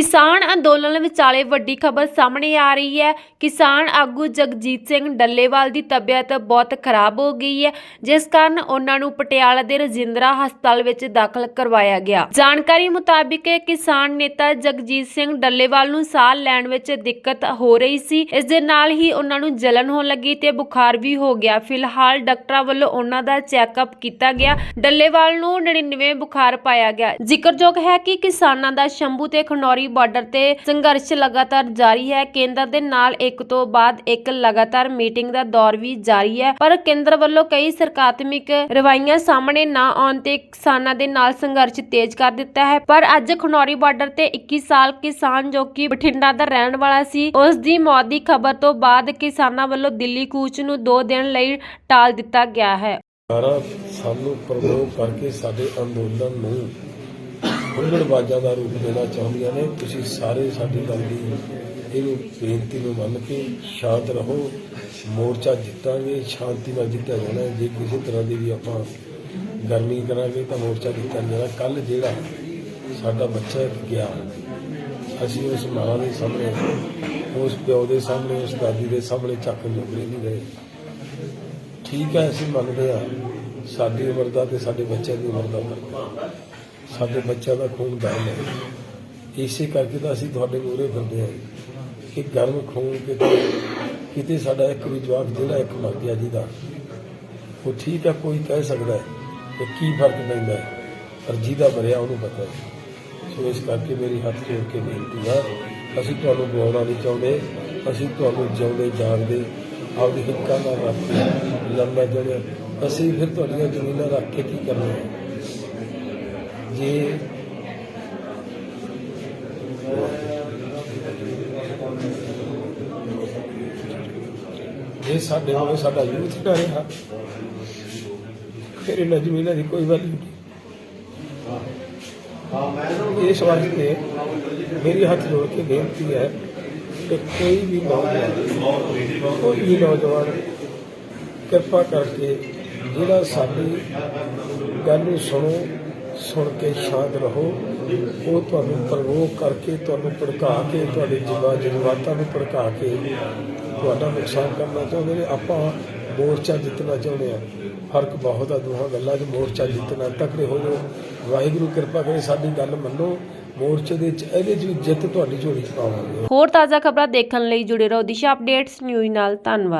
ਕਿਸਾਨ ਅੰਦੋਲਨ ਵਿਚਾਲੇ ਵੱਡੀ ਖਬਰ ਸਾਹਮਣੇ ਆ ਰਹੀ ਹੈ। ਕਿਸਾਨ ਆਗੂ ਜਗਜੀਤ ਸਿੰਘ ਡੱਲੇਵਾਲ ਦੀ ਤਬੀਅਤ ਬਹੁਤ ਖਰਾਬ ਹੋ ਗਈ ਹੈ। ਜਿਸ ਕਾਰਨ ਉਹਨਾਂ ਨੂੰ ਪਟਿਆਲਾ ਦੇ ਰਜਿੰਦਰਾ ਹਸਪਤਾਲ ਵਿੱਚ ਦਾਖਲ ਕਰਵਾਇਆ ਗਿਆ। ਜਾਣਕਾਰੀ ਮੁਤਾਬਿਕ ਕਿਸਾਨ ਨੇਤਾ ਜਗਜੀਤ ਸਿੰਘ ਡੱਲੇਵਾਲ ਨੂੰ ਸਾਹ ਲੈਣ ਵਿੱਚ ਦਿੱਕਤ ਹੋ ਰਹੀ ਸੀ। ਇਸ ਦੇ ਨਾਲ ਹੀ ਉਹਨਾਂ ਨੂੰ ਜਲਨ ਹੋਣ ਲੱਗੀ ਤੇ ਬੁਖਾਰ ਵੀ ਹੋ ਗਿਆ। ਫਿਲਹਾਲ ਡਾਕਟਰਾਂ ਵੱਲੋਂ ਉਹਨਾਂ ਦਾ ਚੈੱਕਅਪ ਕੀਤਾ ਗਿਆ। ਡੱਲੇਵਾਲ ਨੂੰ 99 ਬੁਖਾਰ ਪਾਇਆ ਗਿਆ। ਜ਼ਿਕਰਯੋਗ ਹੈ ਕਿ ਕਿਸਾਨਾਂ ਦਾ ਸ਼ੰਭੂ ਤੇ ਖਨੌਰੀ ਬਾਰਡਰ ਤੇ ਸੰਘਰਸ਼ ਲਗਾਤਾਰ ਜਾਰੀ ਹੈ। ਕੇਂਦਰ ਦੇ ਨਾਲ ਇੱਕ ਤੋਂ ਬਾਅਦ ਇੱਕ ਲਗਾਤਾਰ ਮੀਟਿੰਗ ਦਾ ਦੌਰ ਵੀ ਜਾਰੀ ਹੈ। ਪਰ ਕੇਂਦਰ ਵੱਲੋਂ ਕਈ ਸਰਕਾਤਮਿਕ ਰਵਾਈਆਂ ਸਾਹਮਣੇ ਨਾ ਆਉਣ ਤੇ ਕਿਸਾਨਾਂ ਦੇ ਨਾਲ ਸੰਘਰਸ਼ ਤੇਜ਼ ਕਰ ਦਿੱਤਾ ਹੈ। ਪਰ ਅੱਜ ਖਨੌਰੀ ਬਾਰਡਰ ਤੇ 21 ਸਾਲ ਕਿਸਾਨ ਜੋ ਕਿ ਬਠਿੰਡਾ ਦਾ ਰਹਿਣ ਵਾਲਾ ਸੀ, ਉਸ ਦੀ ਮੌਤ ਦੀ ਖਬਰ ਤੋਂ ਬਾਅਦ ਕਿਸਾਨਾਂ ਵੱਲੋਂ ਦਿੱਲੀ ਕੂਚ ਨੂੰ 2 ਦਿਨ ਲਈ ਟਾਲ ਦਿੱਤਾ ਗਿਆ ਹੈ। ਸਾਰਾ ਸਾਨੂੰ ਪ੍ਰਮੋਟ ਕਰਕੇ ਸਾਡੇ ਅੰਦੋਲਨ ਨੂੰ ਹੁਲੜਬਾਜ਼ਾਂ ਦਾ ਰੂਪ ਦੇਣਾ ਚਾਹੁੰਦੀਆਂ ਨੇ। ਤੁਸੀਂ ਸਾਰੇ ਸਾਡੀ ਗੱਲ ਦੀ ਇਹਨੂੰ ਬੇਨਤੀ ਨੂੰ ਮੰਨ ਕੇ ਸ਼ਾਂਤ ਰਹੋ। ਮੋਰਚਾ ਜਿੱਤਾਂਗੇ, ਸ਼ਾਂਤੀ ਨਾਲ ਜਿੱਤਿਆ ਜਾਣਾ ਜੇ ਕਿਸੇ ਤਰ੍ਹਾਂ ਦੀ ਵੀ ਆਪਾਂ ਗਰਮੀ ਕਰਾਂਗੇ ਤਾਂ ਮੋਰਚਾ ਜਿੱਤਿਆ ਜਾਣਾ। ਕੱਲ ਜਿਹੜਾ ਸਾਡਾ ਬੱਚਾ ਗਿਆ, ਅਸੀਂ ਉਸ ਮਾਂ ਦੇ ਸਾਹਮਣੇ, ਉਸ ਪਿਓ ਦੇ ਸਾਹਮਣੇ, ਉਸ ਦਾਦੀ ਦੇ ਸਾਹਮਣੇ ਚੱਕ ਜੋਗਰੇ ਨਹੀਂ ਗਏ। ਠੀਕ ਹੈ, ਅਸੀਂ ਮੰਨਦੇ ਹਾਂ, ਸਾਡੀ ਉਮਰ ਦਾ ਤੇ ਸਾਡੇ ਬੱਚਿਆਂ ਦੀ ਉਮਰ ਦਾ ਸਾਡੇ ਬੱਚਿਆਂ ਦਾ ਖੂਨ ਗਰਮ ਹੈ। ਇਸੇ ਕਰਕੇ ਤਾਂ ਅਸੀਂ ਤੁਹਾਡੇ ਮੂਹਰੇ ਫਿਰਦੇ ਹਾਂ। ਕਿ ਗਰਮ ਖੂਨ ਕਿਤੇ ਕਿਤੇ ਸਾਡਾ ਇੱਕ ਵੀ ਜਵਾਬ ਜਿਹੜਾ ਇੱਕ ਮਰ ਗਿਆ ਜਿਹਦਾ ਉਹ ਠੀਕ ਹੈ, ਕੋਈ ਕਹਿ ਸਕਦਾ ਹੈ ਕਿ ਕੀ ਫ਼ਰਕ ਪੈਂਦਾ ਹੈ, ਪਰ ਜਿਹਦਾ ਮਰਿਆ ਉਹਨੂੰ ਪਤਾ ਹੈ। ਸੋ ਇਸ ਕਰਕੇ ਮੇਰੀ ਹੱਥ ਜੋੜ ਕੇ ਬੇਨਤੀ ਹੈ, ਅਸੀਂ ਤੁਹਾਨੂੰ ਗਵਾਉਣਾ ਨਹੀਂ ਚਾਹੁੰਦੇ, ਅਸੀਂ ਤੁਹਾਨੂੰ ਜਿਉਂਦੇ, ਜਾਗਦੇ, ਆਪਦੀ ਹਿੱਕਾਂ ਨਾਲ ਰੱਖ ਕੇ ਲੰਮਾ ਜਿਹੜੇ ਅਸੀਂ ਫਿਰ ਤੁਹਾਡੀਆਂ ਜ਼ਮੀਨਾਂ ਰੱਖ ਕੇ ਕੀ ਕਰਨਾ ਹੈ? ਜੇ ਜੇ ਸਾਡੇ ਨਾਲ ਸਾਡਾ ਯੂਥ ਨਾ ਰਿਹਾ ਫਿਰ ਇਹਨਾਂ ਜ਼ਮੀਨਾਂ ਦੀ ਕੋਈ ਵੈਲਿਊ ਨਹੀਂ। ਇਸ ਵਾਸਤੇ ਮੇਰੀ ਹੱਥ ਜੋੜ ਕੇ ਬੇਨਤੀ ਹੈ ਕਿ ਕੋਈ ਵੀ ਨੌਜਵਾਨ, ਕੋਈ ਵੀ ਨੌਜਵਾਨ ਕਿਰਪਾ ਕਰਕੇ ਜਿਹੜਾ ਸਾਡੀ ਗੱਲ ਨੂੰ ਸੁਣੋ ਸੁਣ ਕੇ ਸ਼ਾਂਤ ਰਹੋ। ਉਹ ਤੁਹਾਨੂੰ ਪ੍ਰਵੋਕ ਕਰਕੇ, ਤੁਹਾਨੂੰ ਭੜਕਾ ਕੇ, ਤੁਹਾਡੇ ਜਜ਼ਬਾ ਜਜ਼ਬਾਤਾਂ ਨੂੰ ਭੜਕਾ ਕੇ ਤੁਹਾਡਾ ਨੁਕਸਾਨ ਕਰਨਾ ਚਾਹੁੰਦੇ ਨੇ। ਆਪਾਂ ਮੋਰਚਾ ਜਿੱਤਣਾ ਚਾਹੁੰਦੇ ਆ ਫ਼ਰਕ ਬਹੁਤ ਆ ਦੋਹਾਂ ਗੱਲਾਂ 'ਚ। ਮੋਰਚਾ ਜਿੱਤਣਾ ਤਕੜੇ ਹੋ ਜਾਓ। ਵਾਹਿਗੁਰੂ ਕਿਰਪਾ ਕਰੇ ਸਾਡੀ ਗੱਲ ਮੰਨੋ। ਮੋਰਚੇ ਦੇ 'ਚ ਇਹਦੇ 'ਚ ਵੀ ਜਿੱਤ ਤੁਹਾਡੀ ਝੋਲੀ 'ਚ ਪਾਵਾਂਗੇ। ਹੋਰ ਤਾਜ਼ਾ ਖਬਰਾਂ ਦੇਖਣ ਲਈ ਜੁੜੇ ਰਹੋ ਦਿਸ਼ਾ ਅਪਡੇਟਸ ਨਿਊਜ਼ ਨਾਲ। ਧੰਨਵਾਦ।